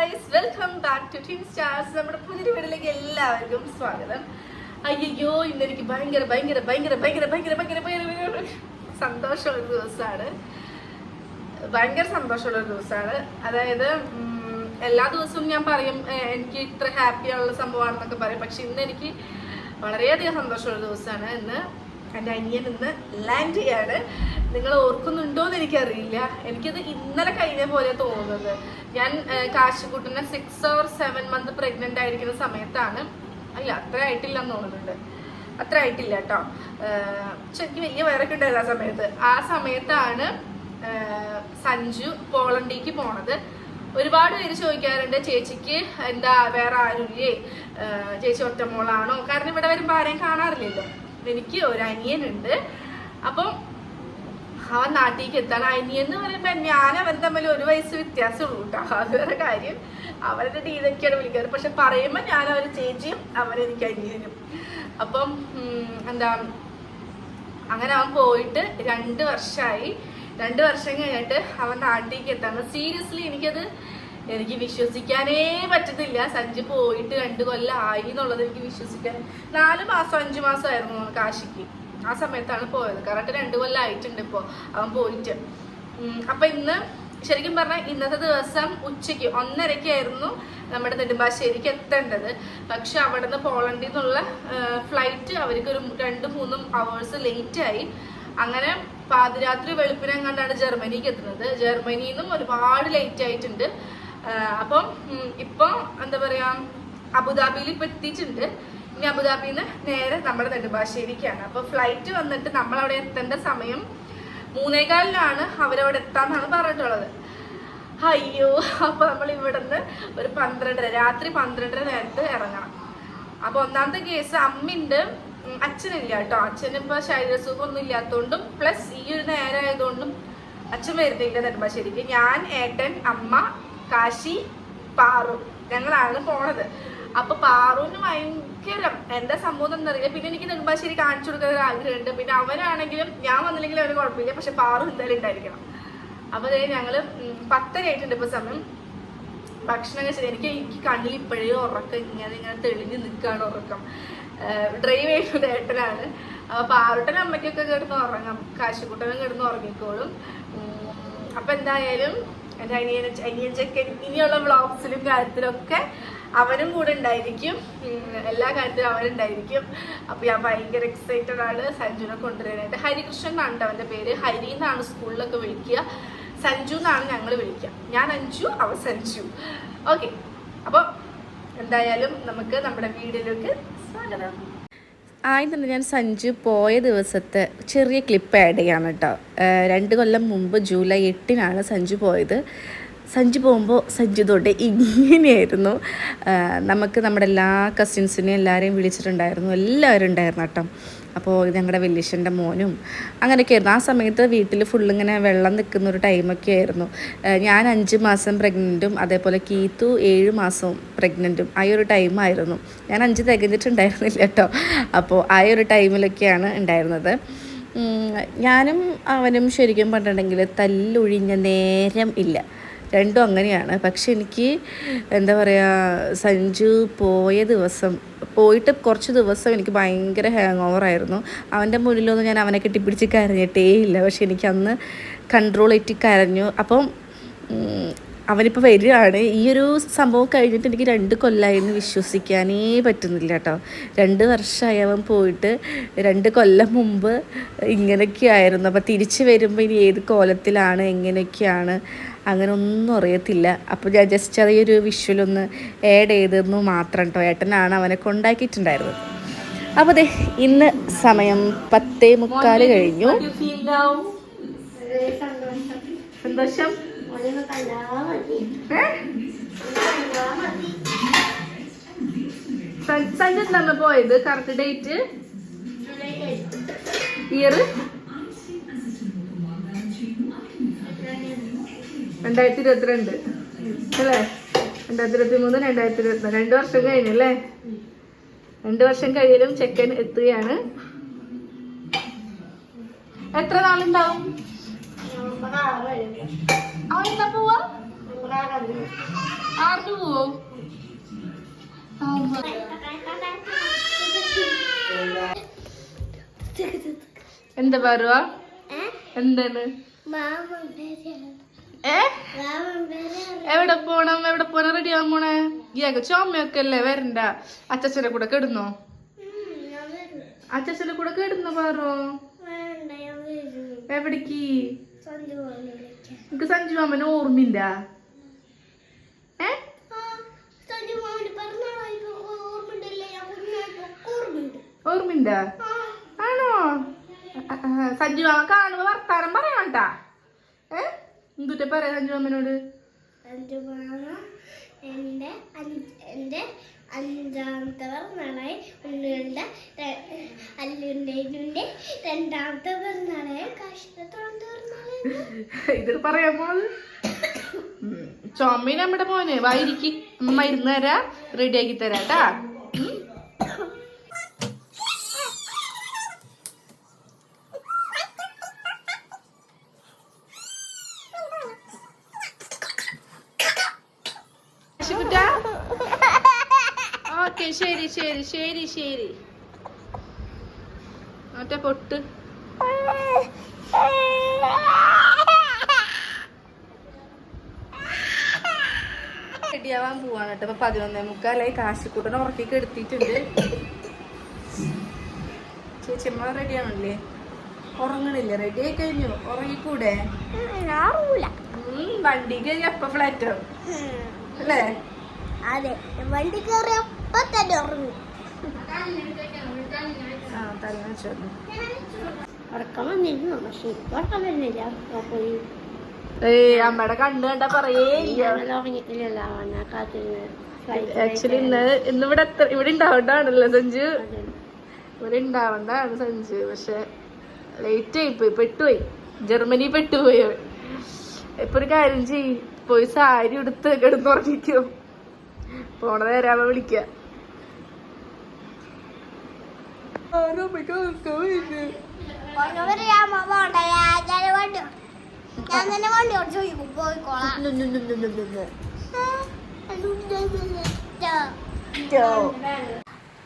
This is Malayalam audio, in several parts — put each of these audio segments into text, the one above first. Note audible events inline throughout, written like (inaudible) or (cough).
Guys welcome back to twin stars നമ്മുടെ പുതിയ വീട്ടിലേക്ക് എല്ലാവർക്കും സ്വാഗതം. അയ്യോ ഇന്ന് എനിക്ക് ഭയങ്കര ഭയങ്കര ഭയങ്കര ഭയങ്കര ഭയങ്കര ഭയങ്കര ഭയങ്കര സന്തോഷമുള്ള ഒരു ദിവസമാണ്. ഭയങ്കര സന്തോഷമുള്ള ഒരു ദിവസമാണ്. അതായത് എല്ലാ ദിവസവും ഞാൻ പറയും എനിക്ക് ഇത്ര ഹാപ്പി ആയുള്ള സംഭവമാണെന്നൊക്കെ പറയും. പക്ഷെ ഇന്ന് എനിക്ക് വളരെയധികം സന്തോഷമുള്ള ദിവസമാണ്. ഇന്ന് എന്റെ അനിയൻ ഇന്ന് ലാൻഡ് ചെയ്യാണ് നിങ്ങൾ ഓർക്കുന്നുണ്ടോ എന്ന് എനിക്കറിയില്ല. എനിക്കത് ഇന്നലെ കഴിഞ്ഞ പോലെ തോന്നുന്നത്. ഞാൻ കാശിക്കുട്ടനെ six or seven month pregnant ആയിരിക്കുന്ന സമയത്താണ്. അല്ല അത്ര ആയിട്ടില്ല എന്ന് തോന്നുന്നുണ്ട്. അത്ര ആയിട്ടില്ല കേട്ടോ. പക്ഷെ എനിക്ക് വലിയ വയറൊക്കെ ഉണ്ടായിരുന്നു ആ സമയത്ത്. ആ സമയത്താണ് സഞ്ജു പോളണ്ടിക്ക് പോണത്. ഒരുപാട് പേര് ചോദിക്കാറുണ്ട് ചേച്ചിക്ക് എന്താ വേറെ ആരുമില്ലേ ചേച്ചി ഒറ്റമോളാണോ? കാരണം ഇവിടെ വരുമ്പോൾ ആരെയും കാണാറില്ലല്ലോ. എനിക്ക് ഒരു അനിയനുണ്ട്. അപ്പം അവൻ നാട്ടിലേക്ക് എത്താണ് അനിയൻ എന്ന് പറയുമ്പോൾ ഞാൻ അവൻ തമ്മിൽ ഒരു വയസ്സ് വ്യത്യാസമുള്ളൂ കേട്ടോ. അത് വേറെ കാര്യം. അവരുടെ ഡീതൊക്കെയാണ് വിളിക്കാറ്. പക്ഷെ പറയുമ്പോൾ ഞാൻ അവർ ചേച്ചിയും അവരെനിക്ക് അനിയനും. അപ്പം എന്താ അങ്ങനെ അവൻ പോയിട്ട് രണ്ട് വർഷമായി രണ്ട് വർഷം കഴിഞ്ഞിട്ട് അവൻ നാട്ടിലേക്ക് എത്താണ് സീരിയസ്ലി എനിക്കത് എനിക്ക് വിശ്വസിക്കാനേ പറ്റത്തില്ല. സഞ്ജു പോയിട്ട് രണ്ട് കൊല്ലം ആയി എന്നുള്ളത് എനിക്ക് വിശ്വസിക്കാൻ. നാല് മാസം അഞ്ച് മാസമായിരുന്നു കാശിക്ക്. ആ സമയത്താണ് പോയത്. കറക്റ്റ് രണ്ട് കൊല്ലം ആയിട്ടുണ്ട് ഇപ്പോൾ അവൻ പോയിട്ട്. അപ്പൊ ഇന്ന് ശരിക്കും പറഞ്ഞാൽ ഇന്നത്തെ ദിവസം ഉച്ചയ്ക്ക് ഒന്നരയ്ക്കായിരുന്നു നമ്മുടെ നെടുമ്പാശ്ശേരിക്ക് എത്തേണ്ടത്. പക്ഷെ അവിടെ നിന്ന് പോളണ്ടിൽ നിന്നുള്ള ഫ്ലൈറ്റ് അവർക്ക് ഒരു രണ്ട് മൂന്നും അവേഴ്സ് ലേറ്റ് ആയി. അങ്ങനെ പാതിരാത്രി വെളുപ്പിനെ കണ്ടാണ് ജർമ്മനിക്ക് എത്തുന്നത്. ജർമ്മനിയിൽ നിന്നും ഒരുപാട് ലേറ്റ് ആയിട്ടുണ്ട്. അപ്പം ഇപ്പം എന്താ പറയാ അബുദാബിയിൽ ഇപ്പൊ എത്തിയിട്ടുണ്ട്. ഇനി അബുദാബിയിൽ നിന്ന് നേരെ നമ്മുടെ നെടുമ്പാശ്ശേരിക്കാണ്. അപ്പൊ ഫ്ലൈറ്റ് വന്നിട്ട് നമ്മൾ അവിടെ എത്തേണ്ട സമയം മൂന്നേകാലിനാണ് അവരവിടെ എത്താന്നാണ് പറഞ്ഞിട്ടുള്ളത്. അയ്യോ അപ്പൊ നമ്മൾ ഇവിടുന്ന് ഒരു പന്ത്രണ്ടര രാത്രി പന്ത്രണ്ടര നേരത്ത് ഇറങ്ങണം. അപ്പൊ ഒന്നാമത്തെ കേസ് അമ്മിണ്ട്. അച്ഛനില്ല കേട്ടോ. അച്ഛന് ഇപ്പൊ ശരീരസുഖം ഒന്നും ഇല്ലാത്തതുകൊണ്ടും പ്ലസ് ഈ ഒരു നേരമായതുകൊണ്ടും അച്ഛൻ വരുന്നില്ല നെടുമ്പാശ്ശേരിക്ക്. ഞാൻ ഏട്ടൻ അമ്മ കാശി പാറു. ഞങ്ങളാണ് പോണത്. അപ്പൊ പാറുവിന് ഭയങ്കര എന്താ സംഭവം എന്നറിയില്ല. പിന്നെ എനിക്ക് നെടുമ്പാശ്ശേരി കാണിച്ചു കൊടുക്കാൻ ഒരു ആഗ്രഹമുണ്ട്. പിന്നെ അവനാണെങ്കിലും ഞാൻ വന്നില്ലെങ്കിലും അവന് കുഴപ്പമില്ല. പക്ഷെ പാറു എന്തായാലും ഉണ്ടായിരിക്കണം. അപ്പൊ ദേ ഞങ്ങൾ പത്തരയായിട്ടുണ്ട് ഇപ്പൊ സമയം. ഭക്ഷണം കഴിച്ചത് എനിക്ക് എനിക്ക് കണ്ണിൽ ഇപ്പോഴേ ഉറക്കം ഇങ്ങനെ ഇങ്ങനെ തെളിഞ്ഞ് നിൽക്കുകയാണ് ഉറക്കം. ഡ്രൈവ് ചെയ്യുന്നത് ഏട്ടനാണ്. അപ്പൊ പാറുട്ടൻ അമ്മയ്ക്കൊക്കെ കിടന്ന് ഉറങ്ങാം. കാശിക്കുട്ടനും കിടന്ന് ഉറങ്ങിക്കോളും. അപ്പൊ എന്തായാലും എന്റെ അനിയൻ ചെക്കൻ ഇനിയുള്ള വ്ളോഗ്സിലും കാര്യത്തിലൊക്കെ അവനും കൂടെ ഉണ്ടായിരിക്കും. എല്ലാ കാര്യത്തിലും അവനുണ്ടായിരിക്കും അപ്പൊ ഞാൻ ഭയങ്കര എക്സൈറ്റഡ് ആണ് സഞ്ജുവിനെ കൊണ്ടുവരാനായിട്ട്. ഹരികൃഷ്ണൻ എന്നാണ് അവന്റെ പേര്. ഹരി എന്നാണ് സ്കൂളിലൊക്കെ വിളിക്കുക. സഞ്ജു എന്നാണ് ഞങ്ങൾ വിളിക്കുക. ഞാൻ അഞ്ജു അവ സഞ്ജു. ഓക്കെ അപ്പോൾ എന്തായാലും നമുക്ക് നമ്മുടെ വീഡിയോയിലേക്ക് സ്വാഗതം. ആദ്യം തന്നെ ഞാൻ സഞ്ജു പോയ ദിവസത്തെ ചെറിയ ക്ലിപ്പ് ആഡ് ചെയ്യാണ് കേട്ടോ രണ്ട് കൊല്ലം മുമ്പ് ജൂലൈ എട്ടിനാണ് സഞ്ജു പോയത്. സഞ്ജു പോകുമ്പോൾ സഞ്ജു തൊട്ട് ഇങ്ങനെയായിരുന്നു. നമുക്ക് നമ്മുടെ എല്ലാ കസിൻസിനെയും എല്ലാവരെയും വിളിച്ചിട്ടുണ്ടായിരുന്നു. എല്ലാവരും ഉണ്ടായിരുന്നു കേട്ടോ. അപ്പോൾ ഞങ്ങളുടെ വല്യച്ഛന്റെ മോനും അങ്ങനെയൊക്കെ ആയിരുന്നു. ആ സമയത്ത് വീട്ടിൽ ഫുള്ളിങ്ങനെ വെള്ളം നിൽക്കുന്ന ഒരു ടൈമൊക്കെ ആയിരുന്നു. ഞാൻ അഞ്ച് മാസം പ്രഗ്നന്റും അതേപോലെ കീത്തു ഏഴ് മാസവും പ്രഗ്നന്റും ആ ഒരു ടൈമായിരുന്നു ഞാൻ അഞ്ച് തികഞ്ഞിട്ടുണ്ടായിരുന്നില്ല കേട്ടോ. അപ്പോൾ ആ ഒരു ടൈമിലൊക്കെയാണ് ഉണ്ടായിരുന്നത്. ഞാനും അവനും ശരിക്കും പറഞ്ഞിട്ടുണ്ടെങ്കിൽ തല്ലൊഴിഞ്ഞ നേരം ഇല്ല. രണ്ടും അങ്ങനെയാണ്. പക്ഷെ എനിക്ക് എന്താ പറയുക സഞ്ജു പോയ ദിവസം പോയിട്ട് കുറച്ച് ദിവസം എനിക്ക് ഭയങ്കര ഹാങ് ഓവർ ആയിരുന്നു. അവന്റെ മുന്നിലൊന്നും ഞാൻ അവനെ കെട്ടിപ്പിടിച്ച് കരഞ്ഞിട്ടേ ഇല്ല പക്ഷെ എനിക്ക് അന്ന് കൺട്രോൾ ആയിട്ട് കരഞ്ഞു. അപ്പം അവനിപ്പോൾ വരികയാണ്. ഈ ഒരു സംഭവം കഴിഞ്ഞിട്ട് എനിക്ക് രണ്ട് കൊല്ലമായിരുന്നു വിശ്വസിക്കാനേ പറ്റുന്നില്ല കേട്ടോ. രണ്ട് വർഷമായി അവൻ പോയിട്ട് രണ്ട് കൊല്ലം മുമ്പ് ഇങ്ങനെയൊക്കെ ആയിരുന്നു അപ്പോൾ തിരിച്ച് വരുമ്പോൾ ഇനി ഏത് കോലത്തിലാണ് എങ്ങനെയൊക്കെയാണ് അങ്ങനെ ഒന്നും അറിയത്തില്ല. അപ്പോൾ ഞാൻ ജസ്റ്റ് ചെറിയൊരു വിഷ്വലൊന്ന് ആഡ് ചെയ്തെന്നു മാത്രം കേട്ടോ. ഏട്ടനാണ് അവനെ കൊണ്ടാക്കിയിട്ടുണ്ടായിരുന്നത്. അപ്പോൾ അതെ ഇന്ന് സമയം പത്തേ മുക്കാൽ കഴിഞ്ഞു. സന്തോഷം. സഞ്ജയ് നമ്മൾ പോയത് കറക്റ്റ് ഡേറ്റ് ഇയർ രണ്ടായിരത്തി ഇരുപത്തിരണ്ട് അല്ലേ? രണ്ടായിരത്തി ഇരുപത്തി മൂന്ന് രണ്ടായിരത്തി രണ്ട് വർഷം കഴിഞ്ഞല്ലേ രണ്ട് വർഷം കഴിയലും ചെക്കൻ എത്തുകയാണ്. എത്ര നാളുണ്ടാവും? അവൻ എന്നാ പോവാ? ആറിന് പോവോ? എന്താ പറയുക എന്താണ്? എവിടെ പോണം? എവിടെ പോണം റെഡി ആവാൻ പോണേ. ഈയൊക്കെ ചുമയൊക്കെ അല്ലേ വരണ്ട. അച്ഛച്ചന്റെ കൂടെ കിടന്നോ അച്ഛച്ചന്റെ കൂടെ കിടന്നോ പാറോ? എവിടേക്ക്? നിനക്ക് സഞ്ജു മാമന് ഓർമ്മയില്ല? ഏ? ഓർമ്മയില്ല ആണോ? സഞ്ജു മാമ കാണുമ്പോ വർത്താനം പറയാണ്ടാ ഏ? എന്തുട്ടെ പറയാ സഞ്ജു മാമനോട് എന്റെ എന്റെ അഞ്ചാമത്തെ പിറന്നാളായി. ഉണ്ണിയുടെ അല്ലുണ്ടേന്റെ രണ്ടാമത്തെ പിറന്നാളായി. കാശ്മീരത്തോളം പിറന്നാളായി ഇത് പറയാൻ പോണത് ചുമ നമ്മുടെ മോന്. വായിരിക്ക് മരുന്ന് തരാ. റെഡി ആക്കി തരാട്ടാ ശരി ശരി ശരി ശരി. മറ്റേ പൊട്ട്. പോവാണ് കേട്ടോ അപ്പൊ പതിനൊന്നേ മുക്കാലായി കാശിക്കൂട്ടനെ ഉറക്കേക്ക് എടുത്തിട്ടുണ്ട് ചേച്ചി റെഡി റെഡിയാണല്ലേ ഉറങ്ങണില്ലേ റെഡി ആയി കഴിഞ്ഞു ഉറങ്ങിക്കൂടെ വണ്ടി കഴിഞ്ഞ അപ്പൊ ഫ്ലാറ്റ് അല്ലേ അതെ വണ്ടി കയറിയപ്പോ തന്നെ ഉറങ്ങി ആ തല വെച്ചോളൂ ഉറക്കം വന്നിരുന്നു പക്ഷെ ഇപ്പൊ ഉറക്കം വരുന്നില്ല പോയി ഏയ് അമ്മയുടെ കണ്ണ് കണ്ട പറയേ ആക്ച്വലി ഇന്ന് ഇന്ന് ഇവിടെ എത്ര ഇവിടെ ഉണ്ടാവേണ്ടതാണല്ലോ സഞ്ജു. ഇവിടെ ഉണ്ടാവേണ്ടതാണ് സഞ്ജു പക്ഷെ ലേറ്റ് ആയിപ്പോയി പെട്ടുപോയി. ജർമ്മനി പെട്ടുപോയി. ഇപ്പൊ ഒരു കാര്യം ചെയ്യ് പോയി സാരി എടുത്ത് കിടന്നുറങ്ങിക്കോ. പോണ നേരാമ വിളിക്ക. ഞാൻ തന്നെ വണ്ടി ഓടിച്ചു ചോദിക്കും പോയിക്കോളാം.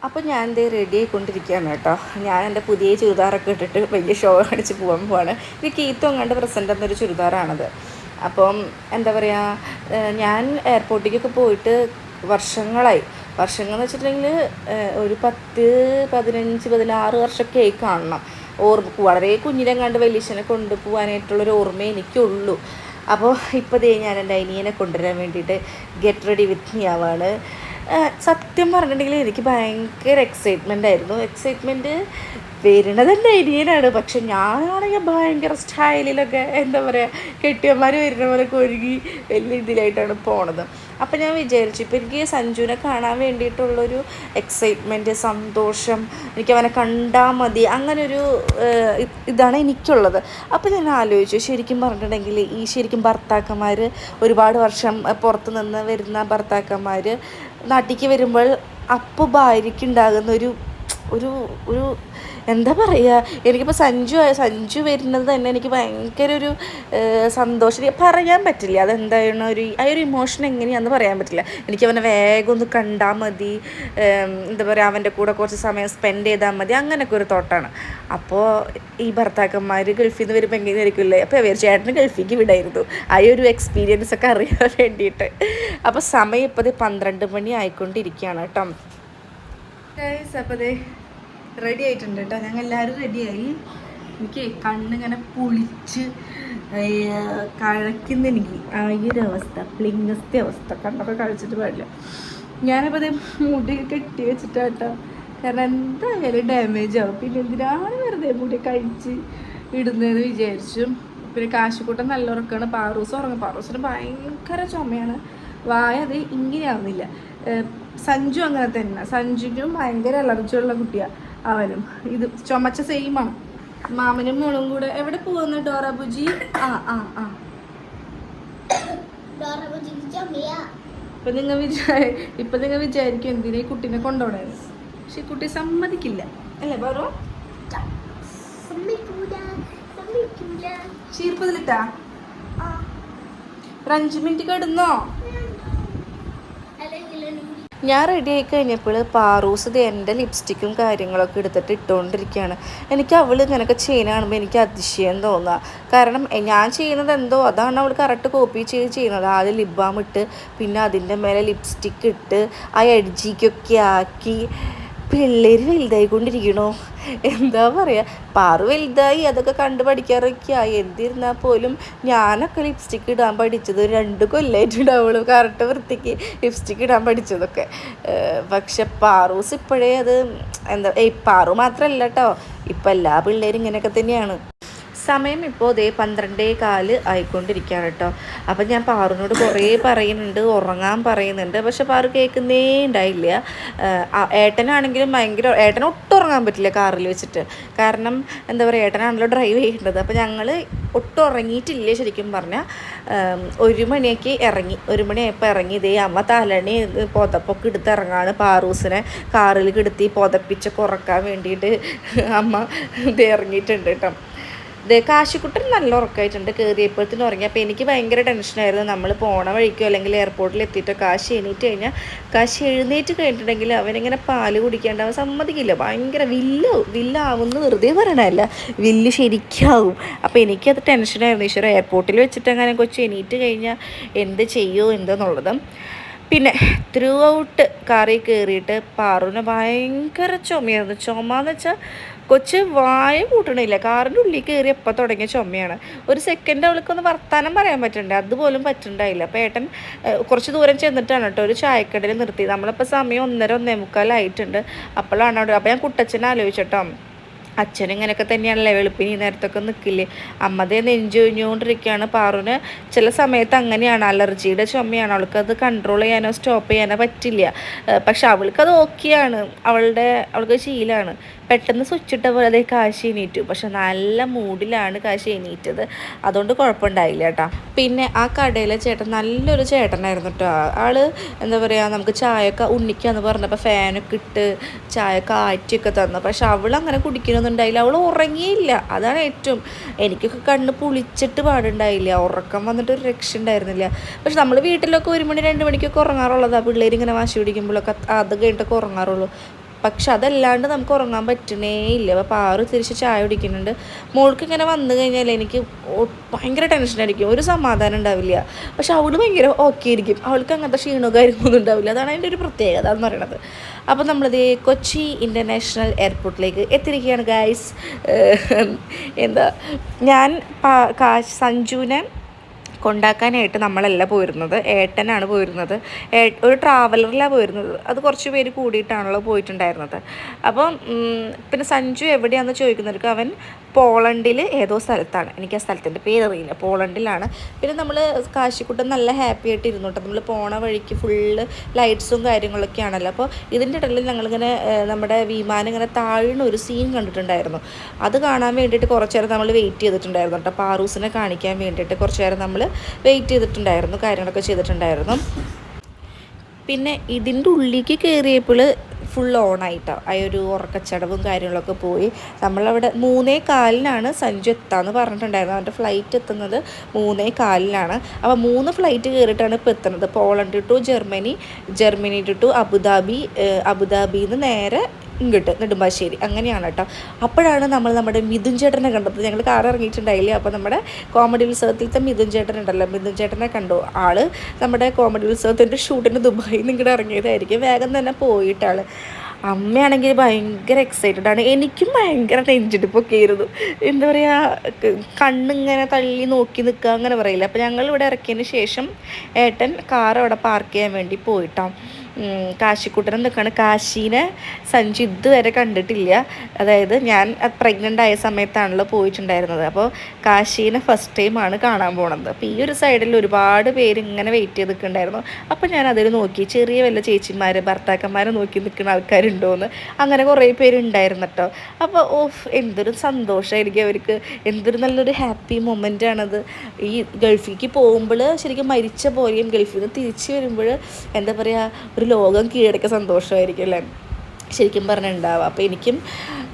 അപ്പോൾ ഞാൻ ദേ റെഡി ആയിക്കൊണ്ടിരിക്കുകയാണ് കേട്ടോ. ഞാൻ എന്റെ പുതിയ ചുരിദാറൊക്കെ ഇട്ടിട്ട് വലിയ ഷോ അടിച്ച് പോകാൻ പോവാണ്. ഇത് കീത്തും കണ്ട് പ്രസന്റ് എന്നൊരു ചുരിദാറാണത്. അപ്പം എന്താ പറയുക ഞാൻ എയർപോർട്ടിലേക്കൊക്കെ പോയിട്ട് വർഷങ്ങളായി. വർഷങ്ങൾ എന്ന് വെച്ചിട്ടുണ്ടെങ്കിൽ ഒരു പത്ത് പതിനഞ്ച് പതിനാറ് വർഷമൊക്കെ ആയി കാണണം. ഓർമ്മ വളരെ കുഞ്ഞിനെ കണ്ട് വലിയച്ഛനെ കൊണ്ടുപോകാനായിട്ടുള്ളൊരു ഓർമ്മ എനിക്കുള്ളൂ. അപ്പോൾ ഇപ്പോൾ ദേ ഞാൻ എന്റെ അനിയനെ കൊണ്ടുവരാൻ വേണ്ടിയിട്ട് ഗെറ്റ് റെഡി വിത്ത് മീ ആവാണ്. സത്യം പറഞ്ഞിട്ടുണ്ടെങ്കിൽ എനിക്ക് ഭയങ്കര എക്സൈറ്റ്മെന്റ് ആയിരുന്നു. എക്സൈറ്റ്മെന്റ് വരുന്നത് എന്റെ അനിയനാണ്. പക്ഷെ ഞാനാണെങ്കിൽ ഭയങ്കര സ്റ്റൈലിലൊക്കെ എന്താ പറയുക കെട്ടിയന്മാർ വരുന്ന പോലെ ഒരുങ്ങി വലിയ ഇതിലായിട്ടാണ് പോണത്. അപ്പം ഞാൻ വിചാരിച്ചു ഇപ്പം എനിക്ക് സഞ്ജുവിനെ കാണാൻ വേണ്ടിയിട്ടുള്ളൊരു എക്സൈറ്റ്മെന്റ് സന്തോഷം എനിക്ക് അവനെ കണ്ടാൽ മതി അങ്ങനൊരു ഇതാണ് എനിക്കുള്ളത്. അപ്പോൾ ഞാൻ ആലോചിച്ചു ശരിക്കും പറഞ്ഞിട്ടുണ്ടെങ്കിൽ ഈ ശരിക്കും ഭർത്താക്കന്മാർ ഒരുപാട് വർഷം പുറത്തു പുറത്ത് നിന്ന് വരുന്ന ഭർത്താക്കന്മാർ നാട്ടിലേക്ക് വരുമ്പോൾ അപ്പോൾ ഭാര്യയ്ക്ക് ഉണ്ടാകുന്ന ഒരു ഒരു ഒരു എന്താ പറയുക എനിക്കിപ്പോൾ സഞ്ജു സഞ്ജു വരുന്നത് തന്നെ എനിക്ക് ഭയങ്കര ഒരു സന്തോഷം. പറയാൻ പറ്റില്ല. അതെന്താണ് ഒരു ആ ഒരു ഇമോഷൻ എങ്ങനെയാണെന്ന് പറയാൻ പറ്റില്ല. എനിക്ക് അവനെ വേഗം ഒന്ന് കണ്ടാൽ മതി. എന്താ പറയുക അവന്റെ കൂടെ കുറച്ച് സമയം സ്പെൻഡ് ചെയ്താൽ മതി. അങ്ങനെയൊക്കെ ഒരു തോട്ടാണ് അപ്പോൾ ഈ ഭർത്താക്കന്മാർ ഗൾഫിൽ നിന്ന് വരുമ്പോൾ എങ്ങനെയായിരിക്കില്ലേ? അപ്പോൾ അവർ ചേട്ടന് ഗൾഫിലേക്ക് വിടായിരുന്നു. ആ ഒരു എക്സ്പീരിയൻസ് ഒക്കെ അറിയാൻ വേണ്ടിയിട്ട്. അപ്പോൾ സമയം ഇപ്പോൾ പന്ത്രണ്ട് മണി ആയിക്കൊണ്ടിരിക്കുകയാണ് കേട്ടോ. അപ്പോൾ റെഡി ആയിട്ടുണ്ട് കേട്ടോ ഞങ്ങൾ എല്ലാവരും റെഡിയായി എനിക്ക് കണ്ണിങ്ങനെ പൊളിച്ച് കഴക്കുന്ന എനിക്ക് ആ ഈ ഒരു അവസ്ഥ. പ്ലിങ്ങസ്ത്തെ അവസ്ഥ കണ്ണൊക്കെ കഴിച്ചിട്ട് പാടില്ല. ഞാനിപ്പോൾ അതേ മുടി കെട്ടി വെച്ചിട്ടാട്ടോ കാരണം എന്തായാലും ഡാമേജ് ആവും. പിന്നെ എന്തിനാണ് വെറുതെ മുടി കഴിച്ച് ഇടുന്നതെന്ന് വിചാരിച്ചു. പിന്നെ കാശുകൂട്ടം നല്ല ഉറക്കമാണ് പാറൂസ് ഉറങ്ങും. പാറൂസിന് ഭയങ്കര ചുമയാണ്. വായ അത് ഇങ്ങനെയാവുന്നില്ല. സഞ്ജു അങ്ങനെ തന്നെ. സഞ്ജുവിനും ഭയങ്കര അലർജിയുള്ള കുട്ടിയാണ് അവനും. ഇത് ചുമച്ച സെയിമാണ് മാമനും മോളും കൂടെ എവിടെ പോകുന്നു ഡോറബുജി ആ ആ ആ. ഇപ്പൊ നിങ്ങൾ വിചാ ഇപ്പൊ നിങ്ങൾ വിചാരിക്കും എന്തിനാ ഈ കുട്ടീനെ കൊണ്ടോടെ പക്ഷെ ഈ കുട്ടി സമ്മതിക്കില്ല. അല്ലേ പറോ ചീർപ്പതിലിട്ടാ? ഒരു അഞ്ചു മിനിറ്റ് കിടന്നോ? ഞാൻ റെഡി ആയി കഴിഞ്ഞപ്പോൾ പാറൂസ് ഇത് എന്റെ ലിപ്സ്റ്റിക്കും കാര്യങ്ങളൊക്കെ എടുത്തിട്ട് ഇട്ടുകൊണ്ടിരിക്കുകയാണ് എനിക്ക് അവൾ ഇങ്ങനെയൊക്കെ ചെയ്യുന്ന കാണുമ്പോൾ എനിക്ക് അതിശയം തോന്നുക കാരണം ഞാൻ ചെയ്യുന്നത് എന്തോ അതാണ് അവൾ കറക്റ്റ് കോപ്പി ചെയ്ത് ചെയ്യുന്നത്. ആദ്യം ലിപ് ബാം ഇട്ട് പിന്നെ അതിന്റെ മേലെ ലിപ്സ്റ്റിക്ക് ഇട്ട് ആ എഡ്ജിക്കൊക്കെ ആക്കി പിള്ളേര് വലുതായിക്കൊണ്ടിരിക്കണോ എന്താ പറയുക പാറു വലുതായി അതൊക്കെ കണ്ട് പഠിക്കാറൊക്കെ ആയി എന്തിരുന്നാൽ പോലും ഞാനൊക്കെ ലിപ്സ്റ്റിക്ക് ഇടാൻ പഠിച്ചത് രണ്ട് രണ്ട് കൊല്ലമായിട്ടുണ്ടാവുള്ളൂ കറക്റ്റ് വൃത്തിക്ക് ലിപ്സ്റ്റിക്ക് ഇടാൻ പഠിച്ചതൊക്കെ. പക്ഷെ പാറൂസ് ഇപ്പോഴേ അത് എന്താ ഏയ് പാറു മാത്രമല്ല കേട്ടോ ഇപ്പം എല്ലാ പിള്ളേരും ഇങ്ങനെയൊക്കെ തന്നെയാണ്. സമയം ഇപ്പോൾ ഇതേ പന്ത്രണ്ടേ കാൽ ആയിക്കൊണ്ടിരിക്കുകയാണ് കേട്ടോ. അപ്പം ഞാൻ പാറുവിനോട് കുറേ പറയുന്നുണ്ട് ഉറങ്ങാൻ പറയുന്നുണ്ട്. പക്ഷെ പാറു കേൾക്കുന്നേ ഉണ്ടായില്ല. ഏട്ടനാണെങ്കിലും ഭയങ്കര ഏട്ടന് ഒട്ടും ഉറങ്ങാൻ പറ്റില്ല കാറിൽ വെച്ചിട്ട്. കാരണം എന്താ പറയുക ഏട്ടനാണല്ലോ ഡ്രൈവ് ചെയ്യേണ്ടത്. അപ്പം ഞങ്ങൾ ഒട്ടും ഉറങ്ങിയിട്ടില്ല ശരിക്കും പറഞ്ഞാൽ ഒരു മണിയൊക്കെ ഇറങ്ങി. ഒരു മണിയായപ്പോൾ ഇറങ്ങി ഇതേ അമ്മ തലണി പുതപ്പൊക്കെ എടുത്ത് ഇറങ്ങാണ് പാറൂസിനെ കാറിൽ കിടത്തി പുതപ്പിച്ചൊക്കെ ഉറക്കാൻ വേണ്ടിയിട്ട് അമ്മ ഇത് ഇറങ്ങിയിട്ടുണ്ട് കേട്ടോ. ദേ കാശിക്കുട്ടൻ നല്ല ഉറക്കമായിട്ടുണ്ട് കയറിയപ്പോഴത്തേന് ഉറങ്ങി. അപ്പോൾ എനിക്ക് ഭയങ്കര ടെൻഷനായിരുന്നു നമ്മൾ പോണ വഴിക്കോ അല്ലെങ്കിൽ എയർപോർട്ടിൽ എത്തിയിട്ടോ കാശി എണീറ്റ് കഴിഞ്ഞാൽ കാശി എഴുന്നേറ്റ് കഴിഞ്ഞിട്ടുണ്ടെങ്കിൽ അവനിങ്ങനെ പാൽ കുടിക്കാണ്ട് അവൻ സമ്മതിക്കില്ല. ഭയങ്കര വില്ല് വില്ലാവുമെന്ന് വെറുതെ പറയണല്ല വില്ല് ശരിക്കാവും. അപ്പോൾ എനിക്കത് ടെൻഷനായിരുന്നു ഈശ്വര എയർപോർട്ടിൽ വെച്ചിട്ട് അങ്ങനെ കൊച്ചു എണീറ്റ് കഴിഞ്ഞാൽ എന്ത് ചെയ്യുമോ എന്തെന്നുള്ളത്. പിന്നെ ത്രൂ ഔട്ട് കാറിൽ കയറിയിട്ട് പാറുവിന് ഭയങ്കര ചുമയായിരുന്നു. ചുമ എന്ന് വെച്ചാൽ കൊച്ച് വായ കൂട്ടണില്ല. കാറിന്റെ ഉള്ളിൽ കയറി എപ്പോൾ തുടങ്ങിയ ചുമയാണ്. ഒരു സെക്കൻഡ് അവൾക്കൊന്ന് വർത്താനം പറയാൻ പറ്റണ്ടേ? അതുപോലും പറ്റണ്ടായില്ല. അപ്പോൾ ഏട്ടൻ കുറച്ച് ദൂരം ചെന്നിട്ടാണ് കേട്ടോ ഒരു ചായക്കടയിൽ നിർത്തി നമ്മളിപ്പോൾ സമയം ഒന്നര ഒന്നേ മുക്കാലായിട്ടുണ്ട് അപ്പോഴാണ് അവിടെ അപ്പോൾ ഞാൻ കുട്ടച്ഛനെ ആലോചിച്ചിട്ടോ. അച്ഛൻ ഇങ്ങനെയൊക്കെ തന്നെയാണല്ലേ വെളുപ്പിന് ഈ നേരത്തൊക്കെ നിൽക്കില്ലേ? അമ്മതേ നെഞ്ചു കഴിഞ്ഞുകൊണ്ടിരിക്കുകയാണ് പാറുവിന് ചില സമയത്ത് അങ്ങനെയാണ് അലർജിയുടെ ചുമയാണ്. അവൾക്ക് അത് കൺട്രോൾ ചെയ്യാനോ സ്റ്റോപ്പ് ചെയ്യാനോ പറ്റില്ല. പക്ഷെ അവൾക്കത് ഓക്കെയാണ് അവളുടെ അവൾക്ക് ശീലമാണ്. പെട്ടെന്ന് സ്വിച്ച് ഇട്ട പോലെ അതേ കാശി എണീറ്റു. പക്ഷെ നല്ല മൂഡിലാണ് കാശി എണീറ്റത്. അതുകൊണ്ട് കുഴപ്പമുണ്ടായില്ല കേട്ടോ. പിന്നെ ആ കടയിലെ ചേട്ടൻ നല്ലൊരു ചേട്ടനായിരുന്നു കേട്ടോ. ആൾ എന്താ പറയുക നമുക്ക് ചായയൊക്കെ ഉണ്ണിക്കാന്ന് പറഞ്ഞപ്പോൾ ഫാനൊക്കെ ഇട്ട് ചായയൊക്കെ ആറ്റിയൊക്കെ തന്നു. പക്ഷെ അവൾ അങ്ങനെ കുടിക്കണമെന്നുണ്ടായില്ല അവൾ ഉറങ്ങിയില്ല. അതാണ് ഏറ്റവും എനിക്കൊക്കെ കണ്ണ് പുളിച്ചിട്ട് പാടുണ്ടായില്ല. ഉറക്കം വന്നിട്ട് ഒരു രക്ഷ ഉണ്ടായിരുന്നില്ല. പക്ഷെ നമ്മൾ വീട്ടിലൊക്കെ ഒരു മണി രണ്ട് മണിക്കൊക്കെ ഉറങ്ങാറുള്ളതാണ് പിള്ളേരിങ്ങനെ വാശി പിടിക്കുമ്പോഴൊക്കെ അത് കഴിഞ്ഞിട്ടൊക്കെ ഉറങ്ങാറുള്ളൂ. പക്ഷെ അതല്ലാണ്ട് നമുക്ക് ഉറങ്ങാൻ പറ്റണേ ഇല്ല. അപ്പോൾ പാറു തിരിച്ച് ചായ കുടിക്കുന്നുണ്ട്. മോൾക്ക് ഇങ്ങനെ വന്നു കഴിഞ്ഞാൽ എനിക്ക് ഭയങ്കര ടെൻഷനായിരിക്കും ഒരു സമാധാനം ഉണ്ടാവില്ല. പക്ഷെ അവൾ ഭയങ്കര ഓക്കെ ആയിരിക്കും. അവൾക്ക് അങ്ങനത്തെ ക്ഷീണവും കാര്യങ്ങളൊന്നും ഉണ്ടാവില്ല. അതാണ് അതിന്റെ ഒരു പ്രത്യേകത എന്ന് പറയുന്നത് അപ്പോൾ നമ്മളിത് കൊച്ചി ഇന്റർനാഷണൽ എയർപോർട്ടിലേക്ക് എത്തിയിരിക്കുകയാണ് ഗായ്സ് എന്താ ഞാൻ സഞ്ജുവിനെ കൊണ്ടാക്കാനായിട്ട് നമ്മളല്ല പോയിരുന്നത്. ഏട്ടനാണ് പോയിരുന്നത്. ഒരു ട്രാവലറിലാണ് പോയിരുന്നത്. അത് കുറച്ച് പേര് കൂടിയിട്ടാണല്ലോ പോയിട്ടുണ്ടായിരുന്നത്. അപ്പം പിന്നെ സഞ്ജു എവിടെയാണെന്ന് ചോദിക്കുന്നവർക്ക് അവൻ പോളണ്ടിൽ ഏതോ സ്ഥലത്താണ്. എനിക്ക് ആ സ്ഥലത്തിന്റെ പേരറിയില്ല. പോളണ്ടിലാണ്. പിന്നെ നമ്മൾ കാശിക്കുട്ടം നല്ല ഹാപ്പി ആയിട്ട് ഇരുന്നു കേട്ടോ നമ്മൾ പോണ വഴിക്ക് ഫുള്ള് ലൈറ്റ്സും കാര്യങ്ങളൊക്കെയാണല്ലോ. അപ്പോൾ ഇതിന്റെ ഇടയിൽ ഞങ്ങളിങ്ങനെ നമ്മുടെ വിമാനം ഇങ്ങനെ താഴ്ന്ന ഒരു സീൻ കണ്ടിട്ടുണ്ടായിരുന്നു. അത് കാണാൻ വേണ്ടിയിട്ട് കുറച്ച് നേരം നമ്മൾ വെയിറ്റ് ചെയ്തിട്ടുണ്ടായിരുന്നു കേട്ടോ പാറൂസിനെ കാണിക്കാൻ വേണ്ടിയിട്ട് കുറച്ച് നേരം നമ്മൾ വെയിറ്റ് ചെയ്തിട്ടുണ്ടായിരുന്നു കാര്യങ്ങളൊക്കെ ചെയ്തിട്ടുണ്ടായിരുന്നു. പിന്നെ ഇതിന്റെ ഉള്ളിലേക്ക് കയറിയപ്പോൾ ഫുൾ ഓണായിട്ടോ ആ ഒരു ഉറക്കച്ചടവും കാര്യങ്ങളൊക്കെ പോയി. നമ്മളവിടെ മൂന്നേ കാലിനാണ് സഞ്ജു എത്താന്ന് പറഞ്ഞിട്ടുണ്ടായിരുന്നത്. അവന്റെ ഫ്ലൈറ്റ് എത്തുന്നത് മൂന്നേ കാലിനാണ്. അപ്പോൾ മൂന്ന് ഫ്ലൈറ്റ് കയറിയിട്ടാണ് ഇപ്പോൾ എത്തുന്നത്. Poland to Germany Germany to Abu Dhabi അബുദാബിന്ന് നേരെ ഇങ്ങോട്ട് നെടുമ്പാശ്ശേരി. അങ്ങനെയാണ് കേട്ടോ. അപ്പോഴാണ് നമ്മൾ നമ്മുടെ മിഥുൻ ചേട്ടനെ കണ്ടത്. ഞങ്ങൾ കാർ ഇറങ്ങിയിട്ടുണ്ടായില്ലേ? അപ്പോൾ നമ്മുടെ കോമഡി ഉത്സവത്തിലത്തെ മിഥുൻ ചേട്ടൻ ഉണ്ടല്ലോ. മിഥുൻ ചേട്ടനെ കണ്ടു. ആൾ നമ്മുടെ കോമഡി ഉത്സവത്തിന്റെ ഷൂട്ടിന് ദുബായിൽ നിന്ന് ഇങ്ങോട്ട് ഇറങ്ങിയതായിരിക്കും. വേഗം തന്നെ പോയിട്ടാണ് അമ്മയാണെങ്കിൽ ഭയങ്കര എക്സൈറ്റഡ് ആണ്. എനിക്കും ഭയങ്കര നെഞ്ചിടിപ്പൊക്കെ ആയിരുന്നു. എന്താ പറയുക കണ്ണിങ്ങനെ തള്ളി നോക്കി നിൽക്കുക അങ്ങനെ പറയില്ല? അപ്പോൾ ഞങ്ങൾ ഇവിടെ ഇറക്കിയതിന് ശേഷം ഏട്ടൻ കാർ അവിടെ പാർക്ക് ചെയ്യാൻ വേണ്ടി പോയിട്ടോ. കാശിക്കുട്ടനെ നിൽക്കുകയാണ് കാശീനെ സഞ്ജു ഇതുവരെ കണ്ടിട്ടില്ല. അതായത് ഞാൻ പ്രഗ്നന്റ് ആയ സമയത്താണല്ലോ പോയിട്ടുണ്ടായിരുന്നത്. അപ്പോൾ കാശീനെ ഫസ്റ്റ് ടൈമാണ് കാണാൻ പോണത്. അപ്പോൾ ഈ ഒരു സൈഡിൽ ഒരുപാട് പേര് ഇങ്ങനെ വെയിറ്റ് ചെയ്ത് നിൽക്കുന്നുണ്ടായിരുന്നു. അപ്പോൾ ഞാൻ അതിൽ നോക്കി. ചെറിയ വല്ല ചേച്ചിമാർ ഭർത്താക്കന്മാരെ നോക്കി നിൽക്കുന്ന ആൾക്കാരുണ്ടോയെന്ന് അങ്ങനെ കുറേ പേരുണ്ടായിരുന്നു കേട്ടോ. അപ്പോൾ ഓഫ് എന്തൊരു സന്തോഷമായിരിക്കും അവർക്ക്. എന്തൊരു നല്ലൊരു ഹാപ്പി മൊമെന്റ് ആണത്. ഈ ഗൾഫിലേക്ക് പോകുമ്പോൾ ശരിക്കും മരിച്ച പോലെയും ഗൾഫിൽ നിന്ന് തിരിച്ച് വരുമ്പോൾ എന്താ പറയുക ഒരു ലോകം കീഴടക്കിയ സന്തോഷമായിരിക്കും അല്ലേ? ശരിക്കും പറഞ്ഞിട്ടുണ്ടാവുക അപ്പോൾ എനിക്കും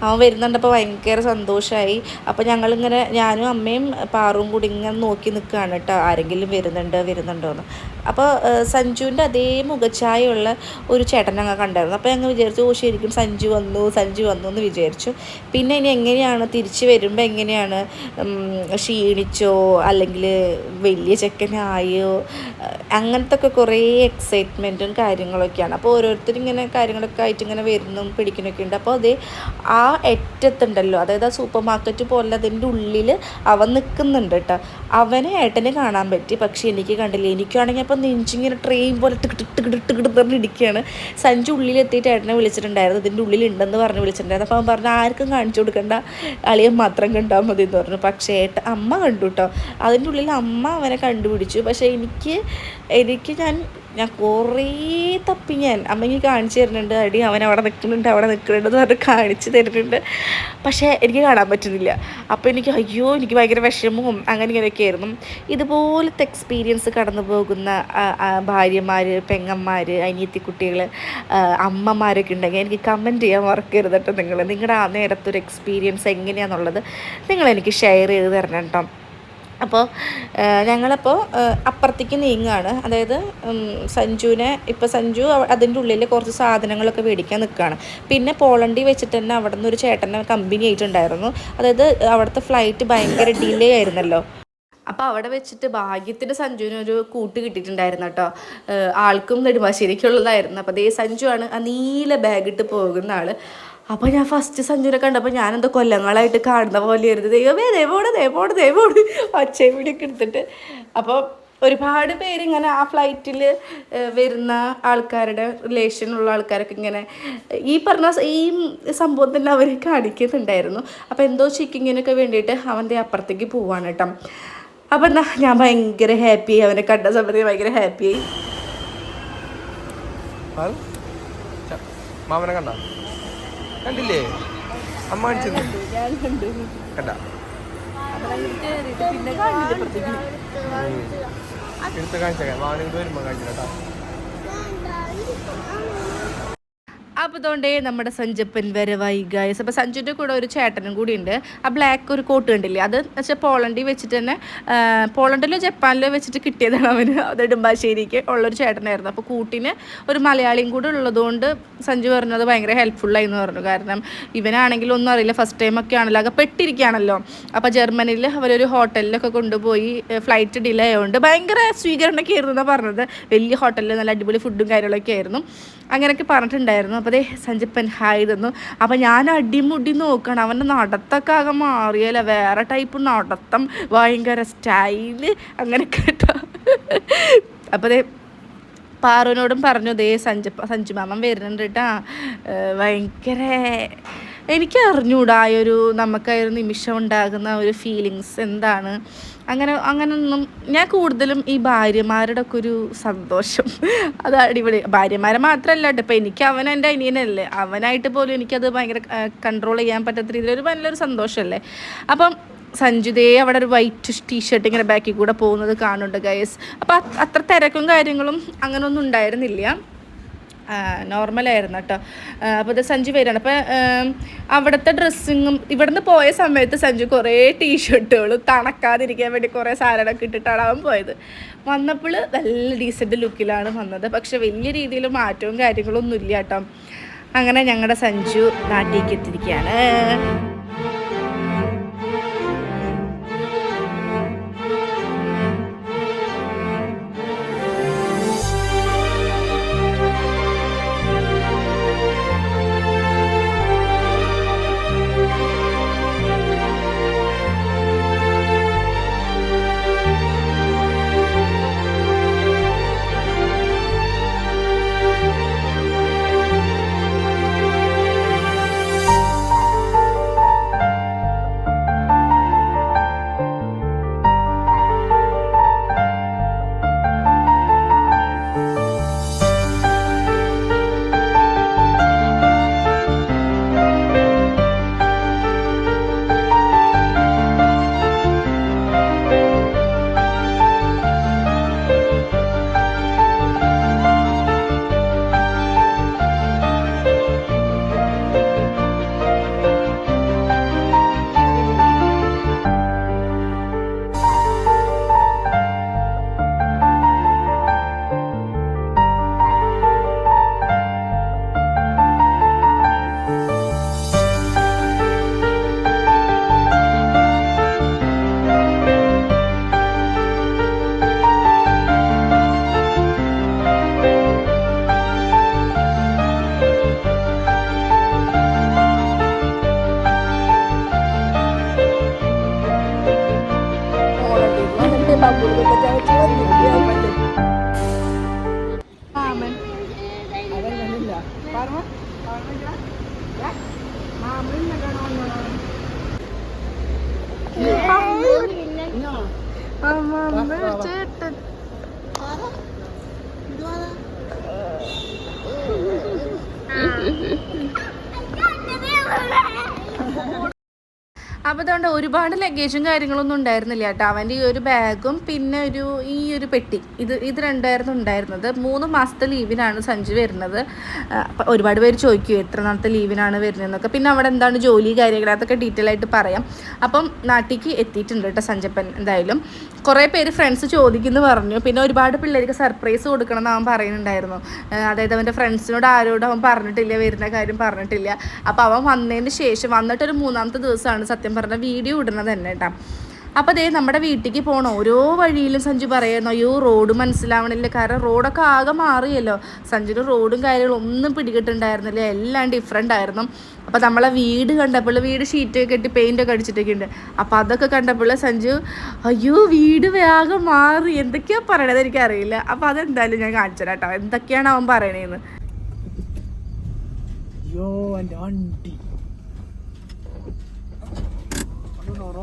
അവൻ വരുന്നുണ്ടപ്പോൾ ഭയങ്കര സന്തോഷമായി അപ്പോൾ ഞങ്ങളിങ്ങനെ ഞാനും അമ്മയും പാറും കൂടി ഇങ്ങനെ നോക്കി നിൽക്കുകയാണ് കേട്ടോ. ആരെങ്കിലും വരുന്നുണ്ട് വരുന്നുണ്ടോ എന്ന് അപ്പോൾ സഞ്ജുവിന്റെ അതേ മുഖഛായുള്ള ഒരു ചേട്ടൻ ഞങ്ങൾ കണ്ടായിരുന്നു. അപ്പോൾ ഞങ്ങൾ വിചാരിച്ചു ഓ ശരിക്കും സഞ്ജു വന്നു സഞ്ജു വന്നു എന്ന് വിചാരിച്ചു. പിന്നെ ഇനി എങ്ങനെയാണ് തിരിച്ച് വരുമ്പോൾ എങ്ങനെയാണ് ക്ഷീണിച്ചോ അല്ലെങ്കിൽ വലിയ ചെക്കനായോ അങ്ങനത്തെ ഒക്കെ കുറേ എക്സൈറ്റ്മെന്റും കാര്യങ്ങളൊക്കെയാണ്. അപ്പോൾ ഓരോരുത്തരും ഇങ്ങനെ കാര്യങ്ങളൊക്കെ ആയിട്ട് ഇങ്ങനെ വരുന്നു പിടിക്കുന്നൊക്കെ ഉണ്ട് അപ്പോൾ അതേ ആ എറ്റത്തുണ്ടല്ലോ അതായത് ആ സൂപ്പർ മാർക്കറ്റ് പോലെ അതിന്റെ ഉള്ളിൽ അവൻ നിൽക്കുന്നുണ്ട് കേട്ടോ. അവനെ ഏട്ടന് കാണാൻ പറ്റി. പക്ഷേ എനിക്ക് കണ്ടില്ല. എനിക്കാണെങ്കിൽ അപ്പം നെഞ്ചിങ്ങനെ ട്രെയിൻ പോലെ ടിക്കിട്ട് ടിക്കിട്ട് ടിക്കിട്ട് പറഞ്ഞ് ഇടിക്കുകയാണ് സഞ്ജു ഉള്ളിലെത്തിയിട്ട് ഏട്ടനെ വിളിച്ചിട്ടുണ്ടായിരുന്നു. ഇതിന്റെ ഉള്ളിലുണ്ടെന്ന് പറഞ്ഞ് വിളിച്ചിട്ടുണ്ടായിരുന്നു. അപ്പോൾ അവൻ പറഞ്ഞു ആർക്കും കാണിച്ചു കൊടുക്കണ്ട. അളിയൻ മാത്രം കണ്ടാൽ മതി എന്ന് പറഞ്ഞു. പക്ഷേ ഏട്ട അമ്മ കണ്ടു കേട്ടോ. അതിന്റെ ഉള്ളിൽ അമ്മ അവനെ കണ്ടുപിടിച്ചു. പക്ഷേ എനിക്ക് എനിക്ക് ഞാൻ ഞാൻ കുറേ തപ്പി ഞാൻ അമ്മയ്ക്ക് കാണിച്ചു തരുന്നുണ്ട്. അടി അവൻ അവിടെ നിൽക്കുന്നുണ്ട് അവിടെ നിൽക്കുന്നുണ്ട് എന്ന് പറഞ്ഞ് കാണിച്ചു തരുന്നുണ്ട്. പക്ഷേ എനിക്ക് കാണാൻ പറ്റുന്നില്ല. അപ്പോൾ എനിക്ക് അയ്യോ എനിക്ക് ഭയങ്കര വിഷമവും അങ്ങനെ ഇങ്ങനെയൊക്കെ ആയിരുന്നു. ഇതുപോലത്തെ എക്സ്പീരിയൻസ് കടന്നു പോകുന്ന ഭാര്യമാർ പെങ്ങന്മാർ അനിയത്തി കുട്ടികൾ അമ്മമാരൊക്കെ ഉണ്ടെങ്കിൽ എനിക്ക് കമന്റ് ചെയ്യാൻ മറക്കരുത് കേട്ടോ നിങ്ങൾ നിങ്ങളുടെ ആ നേരത്തെ ഒരു എക്സ്പീരിയൻസ് എങ്ങനെയാണെന്നുള്ളത് നിങ്ങളെനിക്ക് ഷെയർ ചെയ്ത് തരണം കേട്ടോ. അപ്പോൾ ഞങ്ങളപ്പോൾ അപ്പുറത്തേക്ക് നീങ്ങുകയാണ് അതായത് സഞ്ജുവിനെ ഇപ്പോൾ സഞ്ജു അതിന്റെ ഉള്ളിൽ കുറച്ച് സാധനങ്ങളൊക്കെ മേടിക്കാൻ നിൽക്കുകയാണ് പിന്നെ പോളണ്ടി വെച്ചിട്ട് തന്നെ അവിടെ നിന്ന് ഒരു ചേട്ടനെ കമ്പനി ആയിട്ടുണ്ടായിരുന്നു. അതായത് അവിടുത്തെ ഫ്ലൈറ്റ് ഭയങ്കര ഡിലേ ആയിരുന്നല്ലോ. അപ്പോൾ അവിടെ വെച്ചിട്ട് ഭാഗ്യത്തിന് സഞ്ജുവിന് ഒരു കൂട്ട് കിട്ടിയിട്ടുണ്ടായിരുന്നു കേട്ടോ. ആൾക്കും നെടുമ്പാശ്ശേരിക്കുള്ളതായിരുന്നു. അപ്പോൾ അതേ സഞ്ജു ആണ് ആ നീല ബാഗിട്ട് പോകുന്ന ആൾ അപ്പോൾ ഞാൻ ഫസ്റ്റ് സഞ്ജുവിനെ കണ്ടപ്പോൾ ഞാനെന്തോ കൊല്ലങ്ങളായിട്ട് കാണുന്ന പോലെയായിരുന്നു. ദൈവമേ ദൈവോട് ദൈവോട് ദൈവോട് ഒച്ചയും പിടിയൊക്കെ എടുത്തിട്ട്. അപ്പോൾ ഒരുപാട് പേര് ഇങ്ങനെ ആ ഫ്ലൈറ്റിൽ വരുന്ന ആൾക്കാരുടെ റിലേഷനുള്ള ആൾക്കാരൊക്കെ ഇങ്ങനെ ഈ പറഞ്ഞ ഈ സംഭവം തന്നെ അവർ കാണിക്കുന്നുണ്ടായിരുന്നു. അപ്പോൾ എന്തോ ചെക്കിങ്ങിനൊക്കെ വേണ്ടിയിട്ട് അവന്റെ അപ്പുറത്തേക്ക് പോവാണ് കേട്ടോ. അപ്പം എന്താ ഞാൻ ഭയങ്കര ഹാപ്പി അവനെ കണ്ട സമയത്ത് ഭയങ്കര ഹാപ്പി ആയി. ച- മാമനെ കണ്ട? കണ്ടില്ലേ? അമ്മ കാണിച്ചത് കണ്ട. എടുത്ത് കാണിച്ചേക്കാം. ഇത് വരുമ്പോ കാണിച്ചിട്ടാ അപ്പോൾ അതുകൊണ്ടേ നമ്മുടെ സഞ്ജപ്പൻ വരവായി ഗായസ് അപ്പോൾ സഞ്ജുവിന്റെ കൂടെ ഒരു ചേട്ടനും കൂടി ഉണ്ട്. ആ ബ്ലാക്ക് ഒരു കോട്ട് കണ്ടില്ലേ? അത് വെച്ചാൽ പോളണ്ടിൽ വെച്ചിട്ട് തന്നെ പോളണ്ടിലോ ജപ്പാനിലോ വെച്ചിട്ട് കിട്ടിയതാണ് അവന്. അത് ഇടുമ്പാശ്ശേരിക്ക് ഉള്ളൊരു ചേട്ടനായിരുന്നു. അപ്പോൾ കൂട്ടിന് ഒരു മലയാളിയും കൂടെ ഉള്ളതുകൊണ്ട് സഞ്ജു പറഞ്ഞത് ഭയങ്കര ഹെൽപ്ഫുള്ളായി എന്ന് പറഞ്ഞു. കാരണം ഇവനാണെങ്കിൽ ഒന്നും അറിയില്ല. ഫസ്റ്റ് ടൈം ഒക്കെ ആണല്ലോ. അപ്പൊ പെട്ടിരിക്കുകയാണല്ലോ. അപ്പോൾ ജർമ്മനിയിൽ അവരൊരു ഹോട്ടലിലൊക്കെ കൊണ്ടുപോയി ഫ്ലൈറ്റ് ഡിലേ ആയതുകൊണ്ട് ഭയങ്കര സ്വീകരണമൊക്കെ ആയിരുന്നു എന്നാണ് പറഞ്ഞത്. വലിയ ഹോട്ടലിൽ നല്ല അടിപൊളി ഫുഡും കാര്യങ്ങളൊക്കെ ആയിരുന്നു അങ്ങനെയൊക്കെ പറഞ്ഞിട്ടുണ്ടായിരുന്നു. അതേ സഞ്ജപ്പൻ. ഹായ് തന്നു അപ്പോൾ ഞാൻ അടിമുടി നോക്കണം. അവന്റെ നടത്തൊക്കെ ആകെ മാറിയല്ല. വേറെ ടൈപ്പ് നടത്തം ഭയങ്കര സ്റ്റൈൽ അങ്ങനെ കേട്ടോ. അപ്പോൾ അതേ പാറുവിനോടും പറഞ്ഞു ദേ സഞ്ജു സഞ്ജു മാമൻ വരുന്നുണ്ട് കേട്ടാ ഭയങ്കര എനിക്ക് അറിഞ്ഞൂടാ ആ ഒരു നമുക്ക് നിമിഷം ഉണ്ടാകുന്ന ഒരു ഫീലിങ്സ് എന്താണ്? അങ്ങനെ അങ്ങനൊന്നും ഞാൻ കൂടുതലും ഈ ഭാര്യമാരുടെ ഒക്കെ ഒരു സന്തോഷം. (laughs) അത് അടിപൊളി. ഭാര്യമാരെ മാത്രമല്ല കേട്ടോ ഇപ്പം എനിക്ക് അവൻ എന്റെ അനിയനല്ലേ. അവനായിട്ട് പോലും എനിക്കത് ഭയങ്കര കൺട്രോൾ ചെയ്യാൻ പറ്റാത്ത രീതിയിൽ ഒരു നല്ലൊരു സന്തോഷമല്ലേ. അപ്പം സഞ്ജിതയെ അവിടെ ഒരു വൈറ്റ് ടീഷർട്ട് ഇങ്ങനെ ബാക്കിൽ കൂടെ പോകുന്നത് കാണുന്നുണ്ട് ഗൈസ് അപ്പോൾ അത്ര തിരക്കും കാര്യങ്ങളും അങ്ങനെയൊന്നും ഉണ്ടായിരുന്നില്ല. നോർമലായിരുന്നു കേട്ടോ. അപ്പോൾ ഇത് സഞ്ജു പേരാണ്. അപ്പോൾ അവിടുത്തെ ഡ്രസ്സിങ്ങും ഇവിടുന്ന് പോയ സമയത്ത് സഞ്ജു കുറേ ടീഷർട്ടുകളും തണക്കാതിരിക്കാൻ വേണ്ടി കുറേ സാധനമൊക്കെ ഇട്ടിട്ടാണ് അവൻ പോയത്. വന്നപ്പോൾ നല്ല ഡീസന്റ് ലുക്കിലാണ് വന്നത്. പക്ഷെ വലിയ രീതിയിൽ മാറ്റവും കാര്യങ്ങളൊന്നും ഇല്ല കേട്ടോ. അങ്ങനെ ഞങ്ങളുടെ സഞ്ജു നാട്ടിലേക്ക് എത്തിയിരിക്കുകയാണ്. അപ്പോൾ അതുകൊണ്ട് ഒരുപാട് ലഗേജും കാര്യങ്ങളൊന്നും ഉണ്ടായിരുന്നില്ല കേട്ടോ. അവന്റെ ഈ ഒരു ബാഗും പിന്നെ ഒരു ഈ ഒരു പെട്ടി. ഇത് ഇത് രണ്ടായിരുന്നു ഉണ്ടായിരുന്നത്. മൂന്ന് മാസത്തെ ലീവിനാണ് സഞ്ജു വരുന്നത്. ഒരുപാട് പേര് ചോദിക്കും എത്ര നാളത്തെ ലീവിനാണ് വരുന്നതെന്നൊക്കെ പിന്നെ അവിടെ എന്താണ് ജോലി കാര്യങ്ങൾ അതൊക്കെ ഡീറ്റെയിൽ ആയിട്ട് പറയാം. അപ്പം നാട്ടിക്ക് എത്തിയിട്ടുണ്ട് കേട്ടോ സഞ്ജപ്പൻ എന്തായാലും. കുറേ പേര് ഫ്രണ്ട്സ് ചോദിക്കുന്നു പറഞ്ഞു. പിന്നെ ഒരുപാട് പിള്ളേർക്ക് സർപ്രൈസ് കൊടുക്കണം എന്ന് അവൻ പറയുന്നുണ്ടായിരുന്നു. അതായത് അവന്റെ ഫ്രണ്ട്സിനോട് ആരോടും അവൻ പറഞ്ഞിട്ടില്ല വരുന്ന കാര്യം പറഞ്ഞിട്ടില്ല. അപ്പോൾ അവൻ വന്നതിന് ശേഷം വന്നിട്ടൊരു മൂന്നാമത്തെ ദിവസമാണ് സത്യം പറഞ്ഞ വീഡിയോ ഇടുന്നത് തന്നെ കേട്ടോ. അപ്പോൾ അതേ നമ്മുടെ വീട്ടിലേക്ക് പോകണം ഓരോ വഴിയിലും സഞ്ജു പറയുന്നു അയ്യോ റോഡ് മനസ്സിലാവണില്ല. കാരണം റോഡൊക്കെ ആകെ മാറിയല്ലോ. സഞ്ജുവിന് റോഡും കാര്യങ്ങളും ഒന്നും പിടികിട്ടുണ്ടായിരുന്നില്ല. എല്ലാം ഡിഫറെന്റ് ആയിരുന്നു. അപ്പോൾ നമ്മളെ വീട് കണ്ടപ്പോൾ വീട് ഷീറ്റ് കെട്ടി പെയിന്റ് ഒക്കെ അടിച്ചിട്ടൊക്കെ ഉണ്ട്. അപ്പോൾ അതൊക്കെ കണ്ടപ്പോൾ സഞ്ജു അയ്യോ വീട് വേഗം മാറി. എന്തൊക്കെയാ പറയണത് എനിക്കറിയില്ല. അപ്പോൾ അതെന്തായാലും ഞാൻ കാണിച്ചു കേട്ടോ. എന്തൊക്കെയാണ് അവൻ പറയണേന്ന്? അയ്യോ എന്റെ വണ്ടി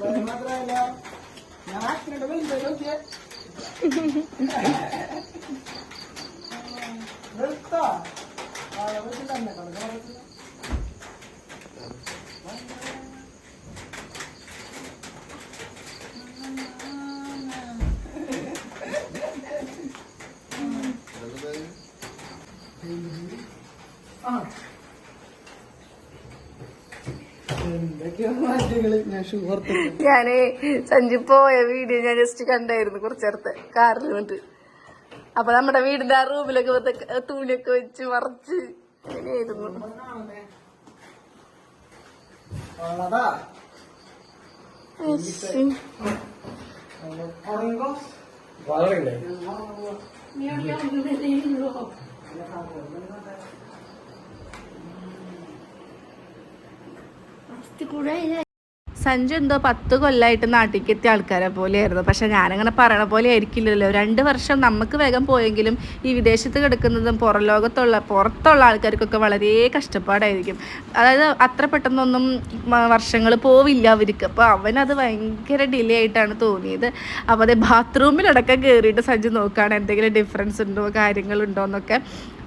മാത്രമല്ല ഞാൻ ആക്സിഡന്റ് വരുമ്പോ നോക്കിയേ. നിർത്തോ? ആ തന്നെ കിടക്കണം എന്തൊക്കെയോ ഞാനേ സഞ്ജു പോയ വീഡിയോ ഞാൻ ജസ്റ്റ് കണ്ടായിരുന്നു കുറച്ചേരത്തെ കാറിൽ വന്നിട്ട് അപ്പൊ നമ്മുടെ വീടിന്റെ ആ റൂമിലൊക്കെ തൂണിയൊക്കെ വെച്ച് മറച്ച് അങ്ങനെയായിരുന്നു വളരണ്ടേ കൂടെ ഇത് സഞ്ജു എന്തോ പത്ത് കൊല്ലമായിട്ട് നാട്ടിലേക്ക് എത്തിയ ആൾക്കാരെ പോലെയായിരുന്നു. പക്ഷെ ഞാനങ്ങനെ പറയണ പോലെ ആയിരിക്കില്ലല്ലോ. രണ്ട് വർഷം നമുക്ക് വേഗം പോയെങ്കിലും ഈ വിദേശത്ത് കിടക്കുന്നതും പുറം ലോകത്തുള്ള പുറത്തുള്ള ആൾക്കാർക്കൊക്കെ വളരെ കഷ്ടപ്പാടായിരിക്കും. അതായത് അത്ര പെട്ടെന്നൊന്നും വർഷങ്ങൾ പോവില്ല അവർക്ക്. അപ്പോൾ അവനത് ഭയങ്കര ഡിലേ ആയിട്ടാണ് തോന്നിയത്. അപ്പോൾ അതേ ബാത്റൂമിലടക്കം കയറിയിട്ട് സഞ്ജു നോക്കുകയാണ് എന്തെങ്കിലും ഡിഫറൻസ് ഉണ്ടോ കാര്യങ്ങളുണ്ടോ എന്നൊക്കെ.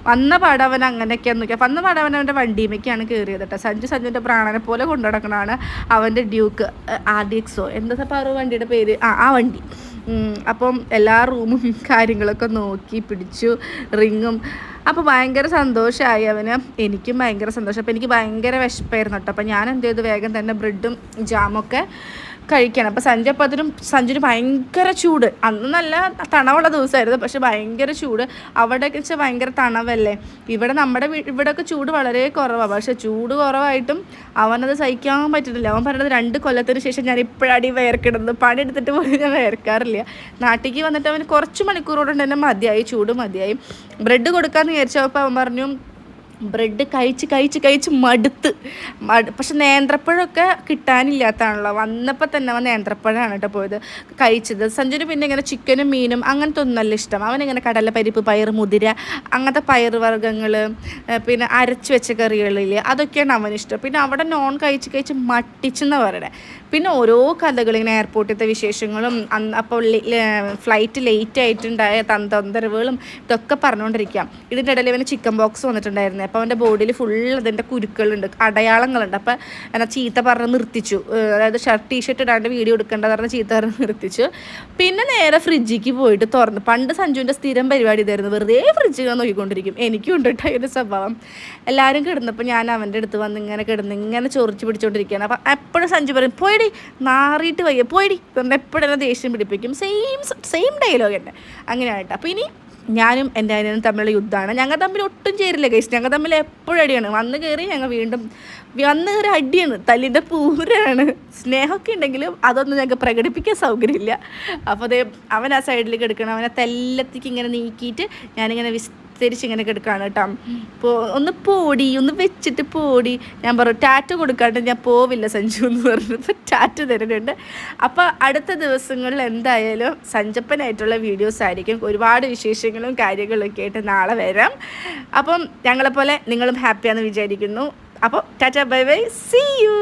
വന്ന പാടവൻ അവൻ അങ്ങനെയൊക്കെയാന്ന് നോക്കിയാൽ വന്ന പാടവൻ അവന്റെ വണ്ടിമേക്കാണ് കയറിയത് കേട്ടോ. സഞ്ജു സഞ്ജുവിന്റെ പ്രാണനെ പോലെ കൊണ്ടുനടക്കണതാണ് അവന്റെ ഡ്യൂക്ക് ആർ ഡി എന്താ പറ വണ്ടിയുടെ പേര്? ആ ആ വണ്ടി. അപ്പം എല്ലാ റൂമും കാര്യങ്ങളൊക്കെ നോക്കി പിടിച്ചു റിങ്ങും. അപ്പോൾ ഭയങ്കര സന്തോഷമായി അവന്. എനിക്കും ഭയങ്കര സന്തോഷം. അപ്പോൾ എനിക്ക് ഭയങ്കര വിശപ്പായിരുന്നു കേട്ടോ. അപ്പോൾ ഞാൻ എന്ത് ചെയ്തു? വേഗം തന്നെ ബ്രെഡും ജാമൊക്കെ കഴിക്കണം. അപ്പോൾ സഞ്ജു അപ്പോൾ അതിനും സഞ്ജുന് ഭയങ്കര ചൂട്. അന്ന് നല്ല തണവുള്ള ദിവസമായിരുന്നു പക്ഷെ ഭയങ്കര ചൂട്. അവിടെയൊക്കെ വെച്ചാൽ ഭയങ്കര തണവല്ലേ? ഇവിടെ നമ്മുടെ ഇവിടെയൊക്കെ ചൂട് വളരെ കുറവാണ് പക്ഷെ ചൂട് കുറവായിട്ടും അവനത് സഹിക്കാൻ പറ്റുന്നില്ല അവൻ പറഞ്ഞത് രണ്ട് കൊല്ലത്തിന് ശേഷം ഞാൻ ഇപ്പോഴാണ് ഈ പണി എടുത്തിട്ട് പോലും ഞാൻ വയർക്കാറില്ല. നാട്ടിലേക്ക് വന്നിട്ട് അവന് കുറച്ച് മണിക്കൂറോടെ തന്നെ മതിയായി. ചൂട് മതിയായി. ബ്രെഡ് കൊടുക്കാമെന്ന് വിചാരിച്ചപ്പോൾ അവൻ പറഞ്ഞു ബ്രെഡ് കഴിച്ച് കഴിച്ച് കഴിച്ച് മടുത്ത്. മടു പക്ഷെ നേന്ത്രപ്പഴമൊക്കെ കിട്ടാനില്ലാത്തതാണല്ലോ. വന്നപ്പോൾ തന്നെ നേന്ത്രപ്പഴമാണ് കേട്ടോ പോയത്. കഴിച്ചത്. സഞ്ജുന് പിന്നെ ഇങ്ങനെ ചിക്കനും മീനും അങ്ങനത്തെ ഒന്നും നല്ല ഇഷ്ടം. അവനിങ്ങനെ കടലപ്പരിപ്പ് പയർ മുതിര അങ്ങനത്തെ പയർ വർഗങ്ങൾ പിന്നെ അരച്ച് വെച്ച കറികളിൽ അതൊക്കെയാണ് അവനിഷ്ടം പിന്നെ അവിടെ നോൺ കഴിച്ച് കഴിച്ച് മട്ടിച്ചെന്ന് പറയണേ. പിന്നെ ഓരോ കഥകൾ ഇങ്ങനെ എയർപോർട്ടിലത്തെ വിശേഷങ്ങളും അപ്പോൾ ഫ്ലൈറ്റ് ലേറ്റ് ആയിട്ടുണ്ടായ തന്തരവുകളും ഇതൊക്കെ പറഞ്ഞുകൊണ്ടിരിക്കാം ഇതിന്റെ ഇടയിൽ ഇവന് ചിക്കൻ ബോക്സ് വന്നിട്ടുണ്ടായിരുന്നു. അപ്പോൾ അവന്റെ ബോഡിയിൽ ഫുൾ അതിന്റെ കുരുക്കളുണ്ട് അടയാളങ്ങളുണ്ട്. അപ്പോൾ എന്നാൽ ചീത്ത പറഞ്ഞ് നിർത്തിച്ചു. അതായത് ഷർട്ട് ടീഷർട്ട് ഇടാണ്ട് വീഡിയോ എടുക്കേണ്ട പറഞ്ഞ് ചീത്ത പറഞ്ഞ് നിർത്തിച്ചു. പിന്നെ നേരെ ഫ്രിഡ്ജിക്ക് പോയിട്ട് തുറന്ന്. പണ്ട് സഞ്ജുവിന്റെ സ്ഥിരം പരിപാടി ഇതായിരുന്നു. വെറുതെ ഫ്രിഡ്ജ് നോക്കിക്കൊണ്ടിരിക്കും. എനിക്കും ഉണ്ട് കേട്ടോ അതിന്റെ സ്വഭാവം. എല്ലാവരും കിടന്നപ്പോൾ ഞാൻ അവന്റെ അടുത്ത് വന്ന് ഇങ്ങനെ കിടന്ന് ഇങ്ങനെ ചൊറിച്ച് പിടിച്ചുകൊണ്ടിരിക്കുകയാണ് അപ്പോൾ എപ്പോഴും സഞ്ജു പറയും പോയിടി നാറിയിട്ട് വയ്യ പോയിടി. എപ്പോഴും ദേഷ്യം പിടിപ്പിക്കും. സെയിം സെയിം ഡയലോഗ് തന്നെ. അങ്ങനെയായിട്ട് അപ്പോൾ ഇനി ഞാനും എന്റെ അനിയനും തമ്മിലുള്ള യുദ്ധമാണ്. ഞങ്ങൾ തമ്മിൽ ഒട്ടും ചേരില്ല ഗൈസ് ഞങ്ങൾ തമ്മിൽ എപ്പോഴും അടിയാണ്. വന്ന് കയറി ഞങ്ങൾ വീണ്ടും വന്ന് ഒരു അടിയാണ്. തല്ലിന്റെ പൂരാണ് സ്നേഹമൊക്കെ ഉണ്ടെങ്കിലും അതൊന്നും ഞങ്ങൾക്ക് പ്രകടിപ്പിക്കാൻ സൗകര്യമില്ല. അപ്പോൾ അതേ അവൻ ആ സൈഡിലേക്ക് എടുക്കണം. അവനെ തെല്ലത്തേക്ക് ഇങ്ങനെ നീക്കിയിട്ട് ഞാനിങ്ങനെ വിസ്തരിച്ച് ഇങ്ങനെ കിടക്കുകയാണ് കേട്ടോ. അപ്പോൾ ഒന്ന് പോടി ഒന്ന് വെച്ചിട്ട് പോടി. ഞാൻ പറഞ്ഞു ടാറ്റ കൊടുക്കാണ്ട് ഞാൻ പോവില്ല സഞ്ജു എന്ന് പറഞ്ഞപ്പോൾ ടാറ്റ തരുന്നുണ്ട്. അപ്പോൾ അടുത്ത ദിവസങ്ങളിൽ എന്തായാലും സഞ്ചപ്പനായിട്ടുള്ള വീഡിയോസ് ആയിരിക്കും. ഒരുപാട് വിശേഷങ്ങളും കാര്യങ്ങളൊക്കെ ആയിട്ട് നാളെ വരാം. അപ്പം ഞങ്ങളെപ്പോലെ നിങ്ങളും ഹാപ്പിയാണെന്ന് വിചാരിക്കുന്നു. അപ്പോൾ tata bye bye see you